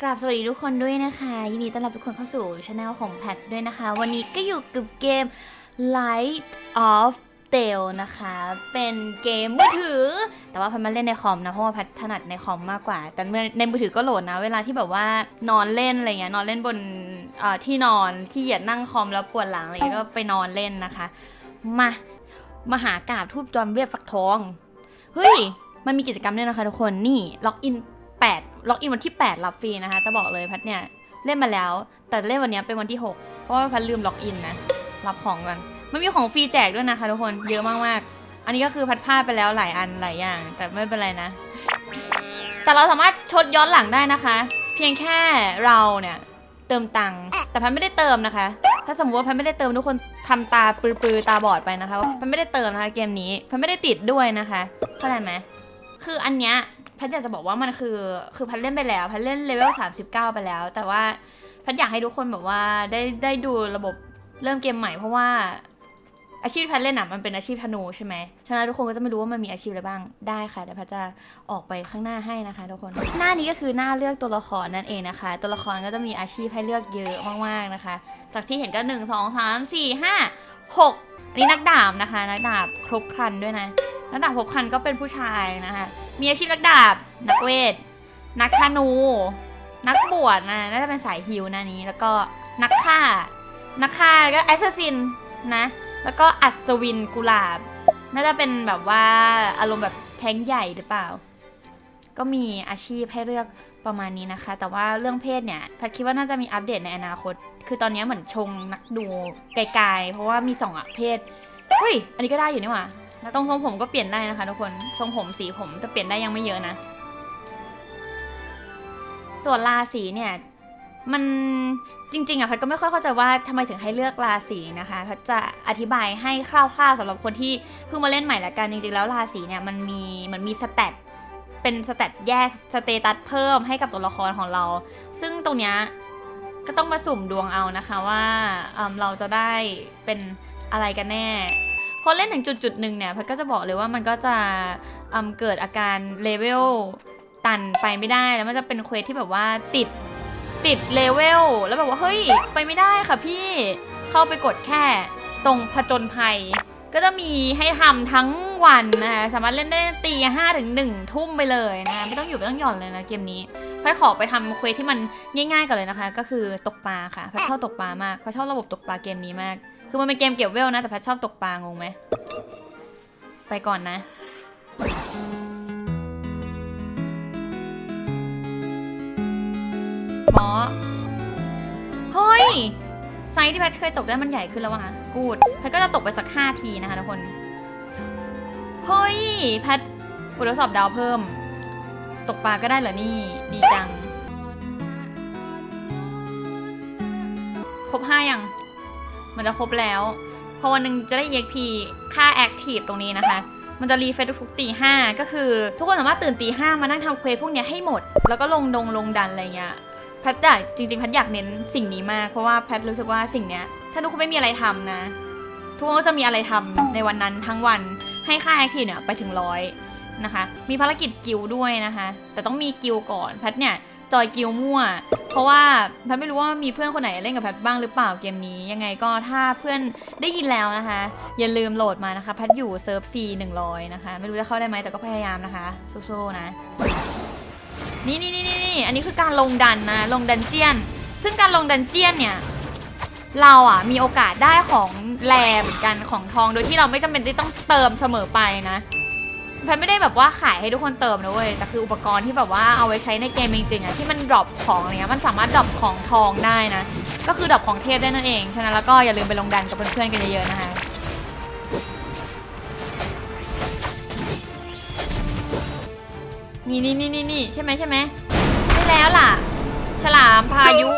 กราบสวัสดีทุกคนด้วยนะคะ ยินดีต้อนรับทุกคนเข้าสู่ช anel ของแพทด้วยนะคะ วันนี้ก็อยู่กับเกม Light of t a l นะคะ เป็นเกมมือถือ แต่ว่าแพันมาเล่นในคอมนะ เพราะว่าแพทถนัดในคอมมากกว่า แต่เมื่อในมือถือก็โหลดนะ เวลาที่แบบว่านอนเล่นอะไรเงี้ยนอนเล่นบนที่นอนที่เหยียดนั่งคอมแล้วปวดหลังอะไรก็ไปนอนเล่นนะคะ มามาหากราบทูบจอมเวียบฟักทองเฮ้ยมันมีกิจกรรมด้วยนะคะทุกคนนี่ล็อกอิน ล็อกอินวันที่ 8 รับฟรีนะคะแต่บอกเลยพัดเนี่ยเล่นมาแล้ว แต่เล่นวันนี้เป็นวันที่ 6 เพราะว่าพัดลืมล็อกอินนะ รับของกันมันมีของฟรีแจกด้วยนะคะทุกคน เยอะมากๆ อันนี้ก็คือพัดพลาดไปแล้วหลายอันหลายอย่าง แต่ไม่เป็นไรนะ แต่เราสามารถชดย้อนหลังได้นะคะ เพียงแค่เราเนี่ยเติมตังค์ แต่พัดไม่ได้เติมนะคะ ถ้าสมมติว่าพัดไม่ได้เติมทุกคนทำตาปลือๆตาบอดไปนะคะว่าพัดไม่ได้เติมนะคะเกมนี้ พัดไม่ได้ติดด้วยนะคะ เข้าใจไหมคืออันเนี้ย ทอยากจะบอกว่ามันคือคือพัดเล่นไปแล้วพัดเล่นเลเวล39 ไปแล้ว แต่ว่าพัดอยากให้ทุกคนแบบว่าได้ได้ดูระบบเริ่มเกมใหม่เพราะว่าอาชีพที่แพทเล่นอะมันเป็นอาชีพธนูใช่ไหมฉะนั้นทุกคนก็จะไม่รู้ว่ามันมีอาชีพอะไรบ้างได้ค่ะเดี๋ยวแพทจะออกไปข้างหน้าให้นะคะ ทุกคน หน้านี้ก็คือหน้าเลือกตัวละครนั่นเองนะคะ ตัวละครก็จะมีอาชีพให้เลือกเยอะมากๆนะคะ จากที่เห็นก็ 1 2 3 4 5 6อันนี้นักดาบนะคะ นักดาบครบครันด้วยนะ นักดาบครบครันก็เป็นผู้ชายนะคะมีอาชีพนักดาบ นักเวท นักธนู นักบวชนะน่าจะเป็นสายฮิวนะนี้ แล้วก็นักฆ่า นักฆ่าก็แอสซัสซินนะ แล้วก็อัศวินกุหลาบ น่าจะเป็นแบบว่าอารมณ์แบบแท้งใหญ่หรือเปล่า ก็มีอาชีพให้เลือกประมาณนี้นะคะ แต่ว่าเรื่องเพศเนี่ยแพทคิดว่าน่าจะมีอัปเดตในอนาคต คือตอนนี้เหมือนชงนักดูไกลๆ เพราะว่ามีสองอะเพศเฮ้ย อันนี้ก็ได้อยู่นี่หว่า แล้วตรงทรงผมก็เปลี่ยนได้นะคะทุกคน ทรงผมสีผมแต่เปลี่ยนได้ยังไม่เยอะนะ ส่วนราศีเนี่ย มันจริงๆอะพัดก็ไม่ค่อยเข้าใจว่าทำไมถึงให้เลือกราศีนะคะพัดจะอธิบายให้คร่าวๆสำหรับคนที่เพิ่งมาเล่นใหม่ละกันจริงๆแล้วราศีเนี่ยมันมีมันมีสเตตเป็นสเตตแยกสเตตัสเพิ่มให้กับตัวละครของเรา ซึ่งตรงเนี้ยก็ต้องมาสุ่มดวงเอานะคะว่าเเราจะได้เป็นอะไรกันแน่ พอเล่นถึงจุดจุดๆหนึ่งเนี่ยพัดก็จะบอกเลยว่ามันก็จะเเกิดอาการเลเวลตันไปไม่ได้แล้วมันจะเป็นเควสที่แบบว่าติดติดเลเวลแล้วแบบว่าเฮ้ยไปไม่ได้ค่ะพี่เข้าไปกดแค่ตรงผจญภัย ก็จะมีให้ทำทั้งวันนะคะสามารถเล่นได้ตีห้าถึงหนึ่งทุ่มไปเลยนะคะไม่ต้องอยู่ไม่ต้องหย่อนเลยนะเกมนี้พัดขอไปทำเควสที่มันง่ายๆกันเลยนะคะ ก็คือตกปลาค่ะพัดชอบตกปลามากพัดชอบระบบตกปลาเกมนี้มาก คือมันเป็นเกมเก็บเวลนะ แต่แพัดชอบตกปลางงไหม ไปก่อนนะหมอเฮ้ย ไซส์ที่แพทเคยตกได้มันใหญ่ขึ้นแล้วว่ะ กูด แพทก็จะตกไปสัก 5 ทีนะคะทุกคน เฮ้ย แพทบททดสอบดาวเพิ่ม ตกปลาก็ได้เหรอนี่ ดีจัง ครบห้ายัง มันจะครบแล้ว พอวันหนึ่งจะได้ EXP ค่า Active ตรงนี้นะคะ มันจะรีเฟรชทุกๆตีห้าก็คือ ทุกคนสามารถตื่นตีห้ามานั่งทำเควสพวกเนี้ยให้หมด แล้วก็ลงดงลงดันอะไรเงี้ยแพทอยากจริงๆแพทอยากเน้นสิ่งนี้มากเพราะว่าแพทรู้สึกว่าสิ่งเนี้ย ถ้าทุกคนไม่มีอะไรทำนะ ทุกคนก็จะมีอะไรทำในวันนั้นทั้งวันให้ค่า Active เนี่ยไปถึงร้อย นะคะ มีภารกิจกิลด้วยนะคะ แต่ต้องมีกิลก่อนแพทเนี่ยจอยกิลมั่ว เพราะว่าแพทไม่รู้ว่ามีเพื่อนคนไหนเล่นกับแพทบ้างหรือเปล่าเกมนี้ ยังไงก็ถ้าเพื่อนได้ยินแล้วนะคะ อย่าลืมโหลดมานะคะแพทอยู่เซิร์ฟ C 100นะคะ ไม่รู้จะเข้าได้ไหมแต่ก็พยายามนะคะสู้ๆนะนี่นี่นี่นี่อันนี้คือการลงดันนะลงดันเจียน ซึ่งการลงดันเจียนเนี่ยเราอะมีโอกาสได้ของแรเหมือนกันของทองโดยที่เราไม่จำเป็นที่ต้องเติมเสมอไปนะ แพทไม่ได้แบบว่าขายให้ทุกคนเติมนะเว้ย แต่คืออุปกรณ์ที่แบบว่าเอาไว้ใช้ในเกมจริงๆอะที่มันดรอปของอะไรเงี้ย มันสามารถดรอปของทองได้นะ ก็คือดรอปของเทพได้นั่นเอง ฉะนั้นแล้วก็อย่าลืมไปลงดันกับเพื่อนๆกันเยอะๆนะคะนี่นี่นี่นี่นี่ใช่ไหมใช่ไหมใช่แล้วล่ะ ฉลามพายุ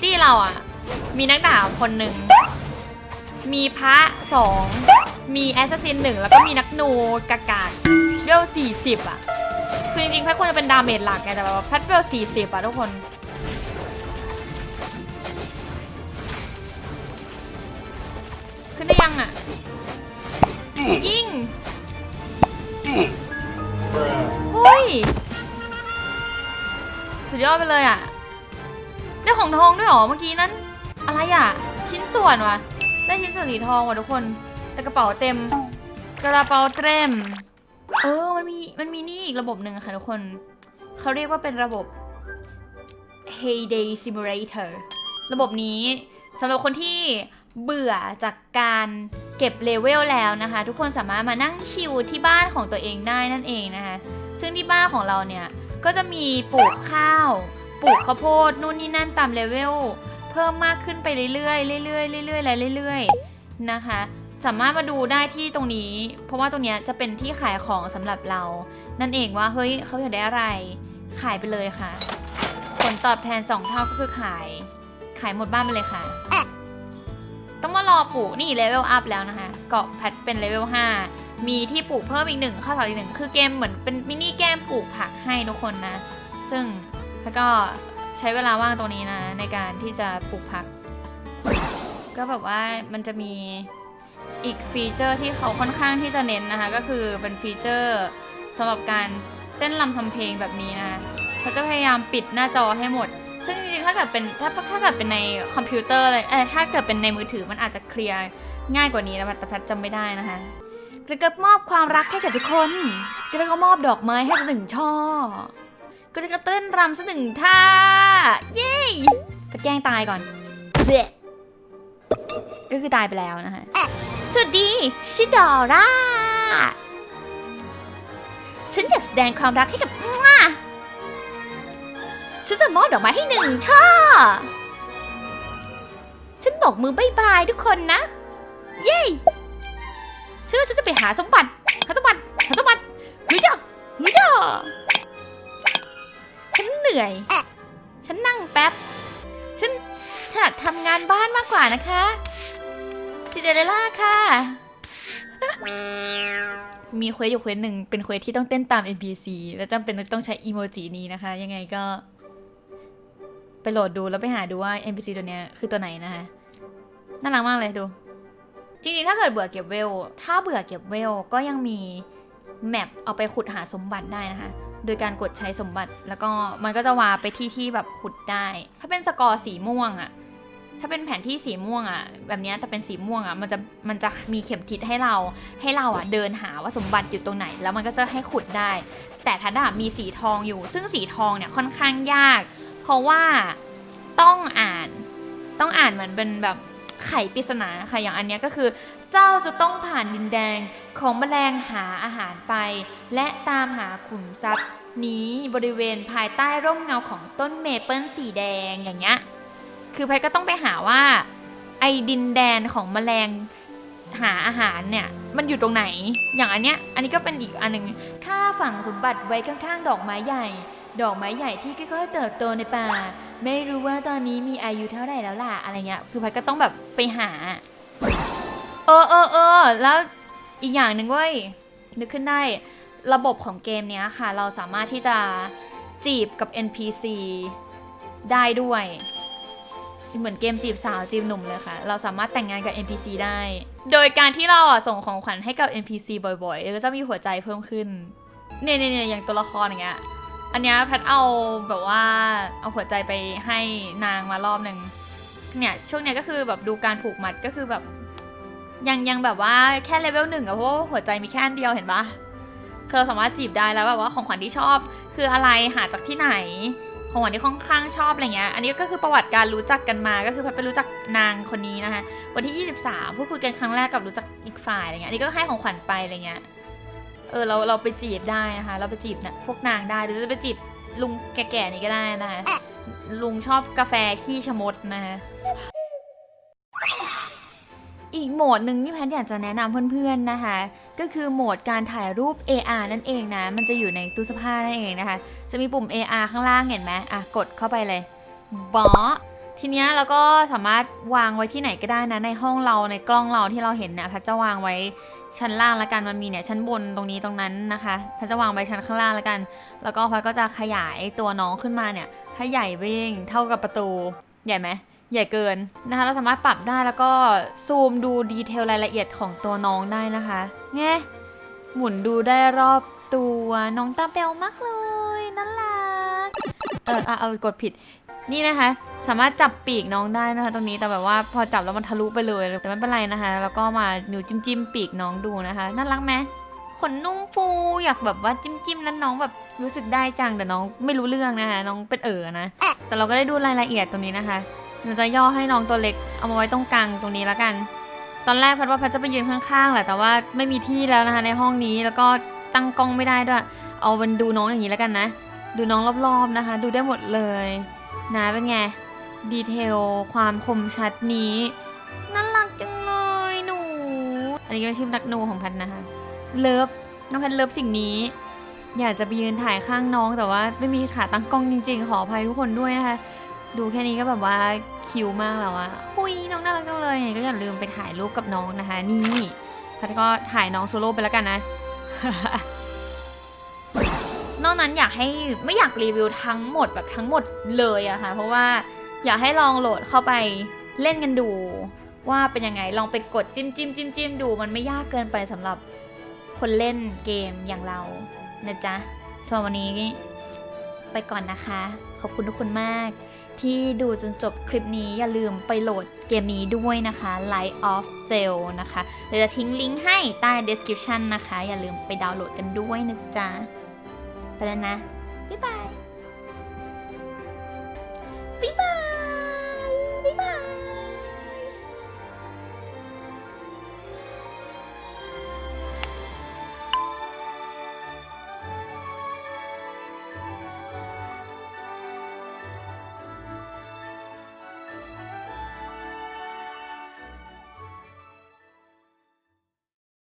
ที่เราอะ มีนักดาบคนหนึ่ง มีพระสอง มีแอสซัสซินหนึ่งแล้วก็มีนักนูกากาเวลสี่สิบอะ คือจริงๆแพทควรจะเป็นดาเมจหลักไงแต่แบบว่าแพทเวลสี่สิบอะทุกคนขึ้นได้ยังอะ ยิงเฮ้ย สุดยอดไปเลยอะ ได้ของทองด้วยหรอเมื่อกี้นั้น อะไรอะ ชิ้นส่วนวะได้ชิ้นส่วนสีทองว่ะทุกคน แต่กระเป๋าเต็ม กระเป๋าเต็ม เออ มันมี มันมีนี่อีกระบบหนึ่งค่ะทุกคน เขาเรียกว่าเป็นระบบ Heyday Simulator ระบบนี้สำหรับคนที่เบื่อจากการเก็บเลเวลแล้วนะคะ ทุกคนสามารถมานั่งชิลที่บ้านของตัวเองได้นั่นเองนะคะ ซึ่งที่บ้านของเราเนี่ย ก็จะมีปลูกข้าว ปลูกข้าวโพดนู่นนี่นั่นตามเลเวล เพิ่มมากขึ้นไปเรื่อยๆเรื่อยๆเรื่อยๆและเรื่อยๆนะคะ สามารถมาดูได้ที่ตรงนี้ เพราะว่าตรงนี้จะเป็นที่ขายของสำหรับเรา นั่นเองว่าเฮ้ยเขาอยากได้อะไร ขายไปเลยค่ะ ผลตอบแทนสองเท่าก็คือขาย ขายหมดบ้านไปเลยค่ะ ต้องมารอปลูกนี่เลเวลอัพแล้วนะคะ เกาะแพทเป็นเลเวล5มีที่ปลูกเพิ่มอีกหนึ่งข้าวสารอีกหนึ่งคือเกมเหมือนเป็นมินิเกมปลูกผักให้ทุกคนนะ ซึ่งแล้วก็ใช้เวลาว่างตรงนี้นะในการที่จะปลูกผัก ก็แบบว่ามันจะมี อีกฟีเจอร์ที่เขาค่อนข้างที่จะเน้นนะคะ ก็คือเป็นฟีเจอร์สำหรับการเต้นรำทำเพลงแบบนี้นะเขาจะพยายามปิดหน้าจอให้หมด ซึ่งจริงๆถ้าเกิดเป็นถ้าถ้าเกิดเป็นในคอมพิวเตอร์เลยเออถ้าเกิดเป็นในมือถือมันอาจจะเคลียร์ง่ายกว่านี้นะแต่แพทจำไม่ได้นะคะกระก็มอบความรักให้กับทุกคนกระก็มอบดอกไม้ให้หนึ่งช่อก็จะกระเต้นรำสักหนึ่งท่า เย้ไปแกล้งตายก่อนเจ๊ ก็คือตายไปแล้วนะคะสวัสดีชิดอร่า ฉันอยากแสดงความรักให้กับมั่วฉันจะมอบดอกไม้ให้หนึ่งช่อ ฉันบอกมือบายบายทุกคนนะ เย้ฉันว่าฉันจะไปหาสมบัติ หาสมบัติ หาสมบัติเฮ้ยจ้าเฮ้ยจ้าฉันเหนื่อย ฉันนั่งแป๊บฉัน ถนัดทำงานบ้านมากกว่านะคะซิเดเรล่าค่ะ มีเควสอยู่เควสหนึ่งเป็นเควสที่ต้องเต้นตาม NPC และจำเป็นต้องใช้อีโมจินี้นะคะ ยังไงก็ ไปโหลดดูแล้วไปหาดูว่า NPC ตัวเนี้ยคือตัวไหนนะคะน่ารักมากเลยดู จริงๆ ถ้าเกิดเบื่อเก็บเวล ถ้าเบื่อเก็บเวลก็ยังมีแมปเอาไปขุดหาสมบัติได้นะคะ โดยการกดใช้สมบัติ แล้วก็มันก็จะวาไปที่ที่แบบขุดได้ ถ้าเป็นสกอร์สีม่วงอะถ้าเป็นแผนที่สีม่วงอะแบบนี้แต่เป็นสีม่วงอะมันจะมันจะมีเข็มทิศให้เรา ให้เราอะเดินหาว่าสมบัติอยู่ตรงไหน แล้วมันก็จะให้ขุดได้ แต่ถ้าดาบมีสีทองอยู่ ซึ่งสีทองเนี่ยค่อนข้างยาก เพราะว่าต้องอ่านต้องอ่านเหมือนเป็นแบบไขปริศนาค่ะอย่างอันนี้ก็คือ เจ้าจะต้องผ่านดินแดง ของแมลงหาอาหารไป และตามหาขุมทรัพย์ นี้บริเวณภายใต้ร่มเงาของต้นเมเปิลสีแดงอย่างเงี้ยคือแพทก็ต้องไปหาว่า ไอ้ดินแดนของแมลงหาอาหารเนี่ยมันอยู่ตรงไหน อย่างอันเนี้ยอันนี้ก็เป็นอีกอันหนึ่งค่าฝังสมบัติไว้ข้างๆ ดอกไม้ใหญ่ ดอกไม้ใหญ่ที่ค่อยๆเติบโตในป่า ไม่รู้ว่าตอนนี้มีอายุเท่าไหร่แล้วล่ะอะไรเงี้ยคือแพทก็ต้องแบบไปหา เออเออเออแล้ว อีกอย่างหนึ่งเว้ย นึกขึ้นได้ระบบของเกมเนี้ยค่ะ เราสามารถที่จะจีบกับ NPC ได้ด้วย เหมือนเกมจีบสาวจีบหนุ่มเลยค่ะ เราสามารถแต่งงานกับ NPC ได้ โดยการที่เราอะส่งของขวัญให้กับ NPC บ่อยๆก็จะมีหัวใจเพิ่มขึ้น เนี่ยเนี่ยเนี่ยอย่างตัวละครอย่างเงี้ย อันเนี้ยแพทเอาแบบว่าเอาหัวใจไปให้นางมารอบหนึ่งเนี่ยช่วงเนี้ยก็คือแบบดูการผูกมัดก็คือแบบ ยังยังแบบว่าแค่เลเวลหนึ่งอะเพราะว่าหัวใจมีแค่อันเดียวเห็นปะคือเราสามารถจีบได้แล้วแบบว่าของขวัญที่ชอบ คืออะไรหาจากที่ไหน ของขวัญที่ค่อนข้างชอบอะไรเงี้ยอันนี้ก็คือประวัติการรู้จักกันมาก็คือพัดไปรู้จักนางคนนี้นะคะวันที่ 23พูดคุยกันครั้งแรกกับรู้จักอีกฝ่ายอะไรเงี้ยอันนี้ก็ให้ของขวัญไปอะไรเงี้ยเออเราเราไปจีบได้นะคะ เราไปจีบนะพวกนางได้หรือจะไปจีบลุงแก่ๆนี่ก็ได้นะคะลุงชอบกาแฟขี้ชะมดนะคะ อีกโหมดหนึ่งที่แพทอยากจะแนะนำเพื่อนๆนะคะ ก็คือโหมดการถ่ายรูป AR นั่นเองนะ มันจะอยู่ในตู้เสื้อผ้านั่นเองนะคะ จะมีปุ่ม AR ข้างล่างเห็นไหมอะกดเข้าไปเลยบอทีเนี้ยเราก็สามารถวางไว้ที่ไหนก็ได้นะในห้องเราในกล้องเราที่เราเห็นเนี่ยแพทจะวางไว้ชั้นล่างล้วกันมันมีเนี่ยชั้นบนตรงนี้ตรงนั้นนะคะแพทจะวางไว้ชั้นข้างล่างล้วกัน แล้วก็แพทก็จะขยายตัวน้องขึ้นมาเนี่ยให้ใหญ่ไปเท่ากับประตูใหญ่ไหม ใหญ่เกินนะคะ เราสามารถปรับได้แล้วก็ซูมดูดีเทลรายละเอียดของตัวน้องได้นะคะแงหมุนดูได้รอบตัวน้องตาเบลมากเลยน่ารักเอออะเอากดผิดนี่นะคะ สามารถจับปีกน้องได้นะคะ ตรงนี้แต่แบบว่าพอจับแล้วมันทะลุไปเลยแต่ไม่เป็นไรนะคะ แล้วก็มาหนิ้วจิ้มจิ้มปีกน้องดูนะคะน่ารักไหมขนนุ่มฟูอยากแบบว่าจิ้มจิ้มแล้วน้องแบบรู้สึกได้จังแต่น้องไม่รู้เรื่องนะคะน้องเป็นเอ๋อนะแต่เราก็ได้ดูรายละเอียดตรงนี้นะคะ หนูจะย่อให้น้องตัวเล็กเอามาไว้ตรงกลางตรงนี้แล้วกัน ตอนแรกพัดว่าพัดจะไปยืนข้างๆแหละแต่ว่าไม่มีที่แล้วนะคะในห้องนี้แล้วก็ตั้งกล้องไม่ได้ด้วย เอาเป็นดูน้องอย่างนี้แล้วกันนะ ดูน้องรอบๆนะคะ ดูได้หมดเลยนะเป็นไงดีเทลความคมชัดนี้น่ารักจังเลยหนู อันนี้ก็ชื่อนักหนูของพัดนะคะเลิฟน้องพัดเลิฟสิ่งนี้ อยากจะไปยืนถ่ายข้างน้องแต่ว่าไม่มีขาตั้งกล้องจริงๆ ขออภัยทุกคนด้วยนะคะ ดูแค่นี้ก็แบบว่าคิวมากแล้วอะหุยน้องน่ารักจังเลยไงก็อย่าลืมไปถ่ายรูปกับน้องนะคะ นี่พัดก็ถ่ายน้องโซโล่ไปแล้วกันนะ นอกนั้นอยากให้ไม่อยากรีวิวทั้งหมดแบบทั้งหมดเลยอะค่ะ เพราะว่าอยากให้ลองโหลดเข้าไปเล่นกันดู ว่าเป็นยังไงลองไปกดจิ้มจิ้มจิ้มจิ้มดูมันไม่ยากเกินไปสำหรับคนเล่นเกมอย่างเรานะจ๊ะสำหรับวันนี้ไปก่อนนะคะ ขอบคุณทุกคนมาก ที่ดูจนจบคลิปนี้อย่าลืมไปโหลดเกมนี้ด้วยนะคะ Light of z e l นะคะเดี๋ยวจะทิ้งลิงก์ให้ใต้ description นะคะ อย่าลืมไปดาวน์โหลดกันด้วยนะจ๊ะ ไปแล้วนะ บ๊ายบาย บ๊ายบาย